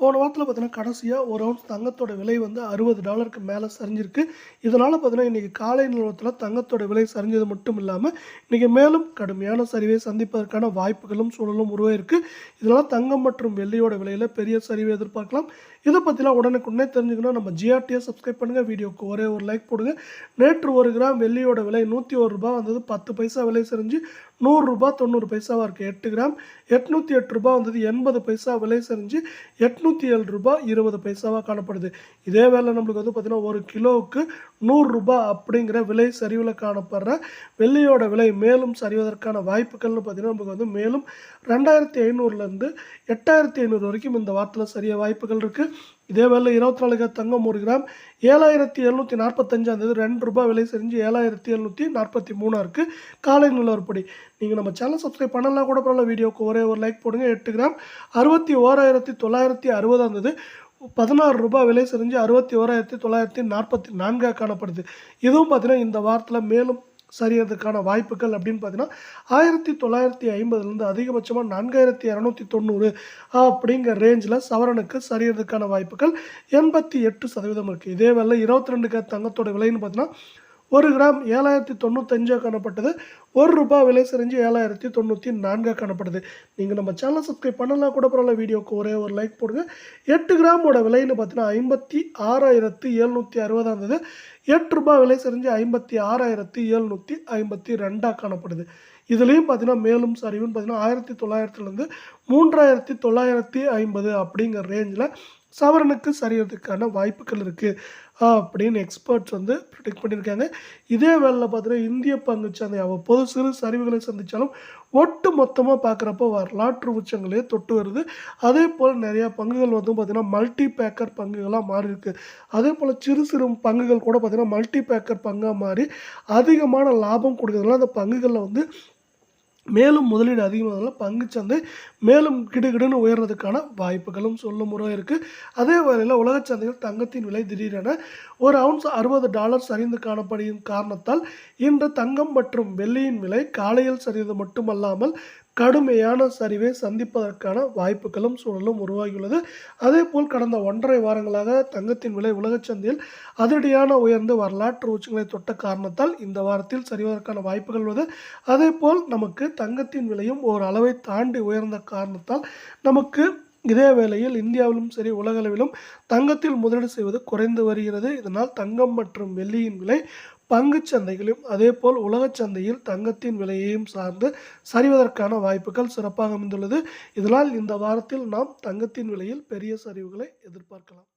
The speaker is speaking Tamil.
போன வாரத்தில் பார்த்தீங்கன்னா கடைசியாக ஒரு அவுன்ஸ் தங்கத்தோட விலை வந்து அறுபது டாலருக்கு மேலே சரிஞ்சிருக்கு. இதனால் பார்த்தீங்கன்னா இன்றைக்கி காலை நிலவரத்தில் தங்கத்தோட விலை சரிஞ்சது மட்டும் இல்லாமல் இன்றைக்கி மேலும் கடுமையான சரிவை சந்திப்பதற்கான வாய்ப்புகளும் சூழலும் உருவாயிருக்கு. இதனால் தங்கம் மற்றும் வெள்ளியோட விலையில் பெரிய சரிவை எதிர்பார்க்கலாம். இதை பற்றிலாம் உடனுக்குடனே தெரிஞ்சுக்கணும் நம்ம ஜிஆர்டியை சப்ஸ்கிரைப் பண்ணுங்கள் வீடியோக்கு ஒரே ஒரு லைக் போடுங்க. நேற்று ஒரு கிராம் வெள்ளியோட விலை நூற்றி ஒரு ரூபா வந்தது. பத்து பைசா விலை சரிஞ்சு நூறுரூபா தொண்ணூறு பைசாவாக இருக்குது எட்டு கிராம் எட்நூற்றி எட்டு ரூபாய் வந்தது. எண்பது பைசா விலை சரிஞ்சு எட்நூற்றி ஏழு ரூபாய் இருபது பைசாவாக காணப்படுது. இதே வேலை நம்மளுக்கு வந்து பார்த்திங்கன்னா ஒரு கிலோவுக்கு நூறுரூபா அப்படிங்கிற விலை சரிவில் காணப்படுற வெள்ளியோட விலை மேலும் சரிவதற்கான வாய்ப்புகள்னு பார்த்திங்கன்னா நமக்கு வந்து மேலும் ரெண்டாயிரத்தி ஐநூறுலேருந்து எட்டாயிரத்தி ஐநூறு வரைக்கும் இந்த வாரத்தில் சரிய வாய்ப்புகள் இருக்குது இதே வேலை இருபத்தி நாலு கிராம் தங்கம் ஒரு கிராம். ஏழாயிரத்தி எழுநூற்றி நாற்பத்தஞ்சாம் தேதி ரெண்டு ரூபாய் விலை செஞ்சு ஏழாயிரத்தி எழுநூற்றி நாற்பத்தி மூணாக இருக்குது காலை நிலவரப்படி நீங்கள் நம்ம சேனல் சப்ஸ்கிரைப் பண்ணலாம் கூட பரவாயில்ல வீடியோக்கு ஒரே ஒரு லைக் போடுங்க. எட்டு கிராம். அறுபத்தி ஓராயிரத்தி தொள்ளாயிரத்தி அறுபதாம் தேதி பதினாறு ரூபாய் விலை செஞ்சு அறுபத்தி ஓராயிரத்தி தொள்ளாயிரத்தி நாற்பத்தி நான்காக காணப்படுது. இதுவும் பார்த்தீங்கன்னா இந்த வாரத்தில் மேலும் சரியறதுக்கான வாய்ப்புகள் அப்படின்னு பார்த்தீங்கன்னா ஆயிரத்தி தொள்ளாயிரத்தி ஐம்பதுலேருந்து அதிகபட்சமாக நான்காயிரத்தி இரநூத்தி தொண்ணூறு அப்படிங்கிற ரேஞ்சில் சவரனுக்கு சரியறதுக்கான வாய்ப்புகள் எண்பத்தி எட்டு சதவீதம் இருக்குது இதே வேலை இருபத்தி ரெண்டு தங்கத்தோட விலைன்னு பார்த்தீங்கன்னா ஒரு கிராம் ஏழாயிரத்தி தொண்ணூத்தஞ்சாக காணப்பட்டது. ஒரு ரூபாய் விலை செறிஞ்சு ஏழாயிரத்தி தொண்ணூற்றி நான்காக காணப்படுது. நீங்கள் நம்ம சேனலை சப்ஸ்கிரைப் பண்ணலாம் கூட பரவாயில்ல வீடியோக்கு ஒரே ஒரு லைக் போடுங்க. எட்டு கிராமோட விலைன்னு பார்த்தீங்கன்னா ஐம்பத்தி ஆறாயிரத்து எழுநூற்றி அறுபதாக இருந்தது. எட்டு ரூபாய் விலை செறிஞ்சு ஐம்பத்தி ஆறாயிரத்தி எழுநூற்றி ஐம்பத்தி ரெண்டாக காணப்படுது. இதுலேயும் பார்த்தீங்கன்னா மேலும் சரிவுன்னு பார்த்தீங்கன்னா ஆயிரத்தி தொள்ளாயிரத்துலேருந்து மூன்றாயிரத்தி தொள்ளாயிரத்தி ஐம்பது அப்படிங்கிற ரேஞ்சில் சவரனுக்கு சரியறதுக்கான வாய்ப்புகள் இருக்குது அப்படின்னு எக்ஸ்பர்ட்ஸ் வந்து ப்ரிடிக்ட் பண்ணியிருக்காங்க இதே வேலையில் பார்த்தீங்கன்னா இந்திய பங்கு சந்தை அவ்வப்போது சிறு சரிவுகளை சந்தித்தாலும் ஒட்டு மொத்தமாக பார்க்குறப்போ வரலாற்று உச்சங்களே தொட்டு வருது. அதே போல் நிறையா பங்குகள் வந்து பார்த்திங்கன்னா மல்டி பேக்கர் பங்குகளாக மாறி இருக்கு. அதே போல் சிறு சிறு பங்குகள் கூட பார்த்திங்கன்னா மல்டி பேக்கர் பங்காக மாறி அதிகமான லாபம் கொடுக்குறதுனால அந்த பங்குகளில் வந்து மேலும் முதலீடு அதிகமாகல பங்குச்சந்தை மேலும் கிடுகிடுன்னு உயர்றதுக்கான வாய்ப்புகளும் சொல்லும் முறை இருக்குது அதே வேளையில் உலகச் சந்தையில் தங்கத்தின் விலை திடீரென ஒரு அவுன்ஸ் அறுபது டாலர் சரிந்து காணப்படும் காரணத்தால் இன்று தங்கம் மற்றும் வெள்ளியின் விலை காலையில் சரிந்தது மட்டுமல்லாமல் கடுமையான சரிவை சந்திப்பதற்கான வாய்ப்புகளும் சூழலும் உருவாகியுள்ளது. அதே போல் கடந்த ஒன்றரை வாரங்களாக தங்கத்தின் விலை உலகச் சந்தையில் அதிரடியான உயர்ந்து வரலாற்று உச்சங்களை தொட்ட காரணத்தால் இந்த வாரத்தில் சரிவதற்கான வாய்ப்புகள் உள்ளது. அதேபோல் நமக்கு தங்கத்தின் விலையும் ஒரு அளவை தாண்டி உயர்ந்த காரணத்தால் நமக்கு இதே வேளையில் இந்தியாவிலும் சரி உலகளவிலும் தங்கத்தில் முதலீடு செய்வது குறைந்து வருகிறது. இதனால் தங்கம் மற்றும் வெள்ளியின் விலை பங்குச் சந்தைகளிலும் அதேபோல் உலகச் சந்தையில் தங்கத்தின் விலையையும் சார்ந்து சரிவதற்கான வாய்ப்புகள் சிறப்பாக அமைந்துள்ளது. இதனால் இந்த வாரத்தில் நாம் தங்கத்தின் விலையில் பெரிய சரிவுகளை எதிர்பார்க்கலாம்.